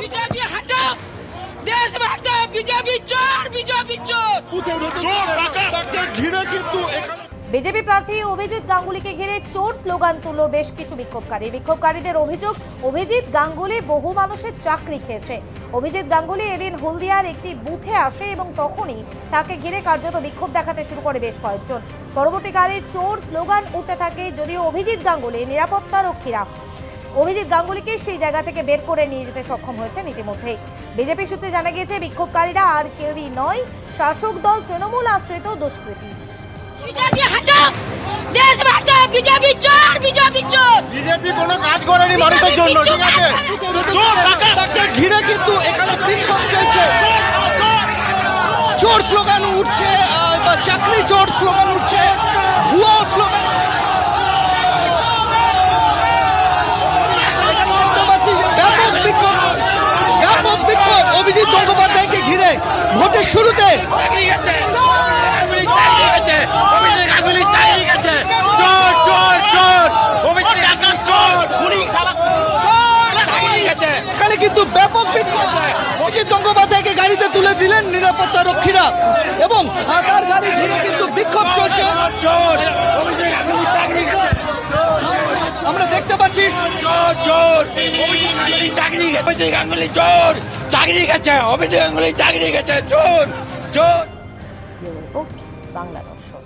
BJP হটাও দেশ বাঁচাও বিজেপি চোর বিজেপি চোর। ঘিরে কিন্তু এখানে বিজেপি প্রার্থী অভিজিৎ গাঙ্গুলিকে ঘিরে চোর স্লোগান তুলল বেশ কিছু বিক্ষোভকারী। বিক্ষোভকারীদের অভিযোগ অভিজিৎ গাঙ্গুলি বহু মানুষের চাকরি খেয়েছে। অভিজিৎ গাঙ্গুলি এদিন হলদিয়ার একটি বুথে আসে এবং তখনই তাকে ঘিরে কার্যত বিক্ষোভ দেখাতে শুরু করে বেশ কয়েকজন। পরবর্তীকালে চোর স্লোগান উঠতে থাকে যদিও অভিজিৎ গাঙ্গুলি নিরাপত্তা রক্ষীরা অভিজিৎ গাঙ্গুলিকে সেই জায়গা থেকে বের করে নিয়ে যেতে সক্ষম হয়েছেন ইতিমধ্যেই। বিজেপি সূত্রে জানা গিয়েছে বিক্ষোভকারীরা আর কেউই নয় শাসক দল তৃণমূল আশ্রিত দুষ্কৃতী। বিজেপি হটাও দেশ বাঁচাও বিজেপি চোর! বিজেপি চোর! বিজেপি কোনো কাজ করেনি মানুষের জন্য ঠিক আছে? চোর তাকে ঘিরে কিন্তু এখানে বিক্ষোভ চলছে। চোর স্লোগান উঠছে চাকরি চোর স্লোগান উঠছে ভুয়ো স্লোগান ব্যাপক বিক্ষোভ ব্যাপক বিক্ষোভ অভিজিৎ গঙ্গোপাধ্যায়কে ঘিরে ভোটের শুরুতে এখানে কিন্তু ব্যাপক অজিত গঙ্গোপাধ্যায়কে গাড়িতে তুলে দিলেন নিরাপত্তা রক্ষীরা এবং তার গাড়ি ঘিরে কিন্তু বিক্ষোভ চলছে। আমরা দেখতে পাচ্ছি চোর চোর গাঙ্গুলি, চোর। চাকরি গেছে গাঙ্গুলি চাকরি গেছে। চোর চোর। বাংলা দর্শক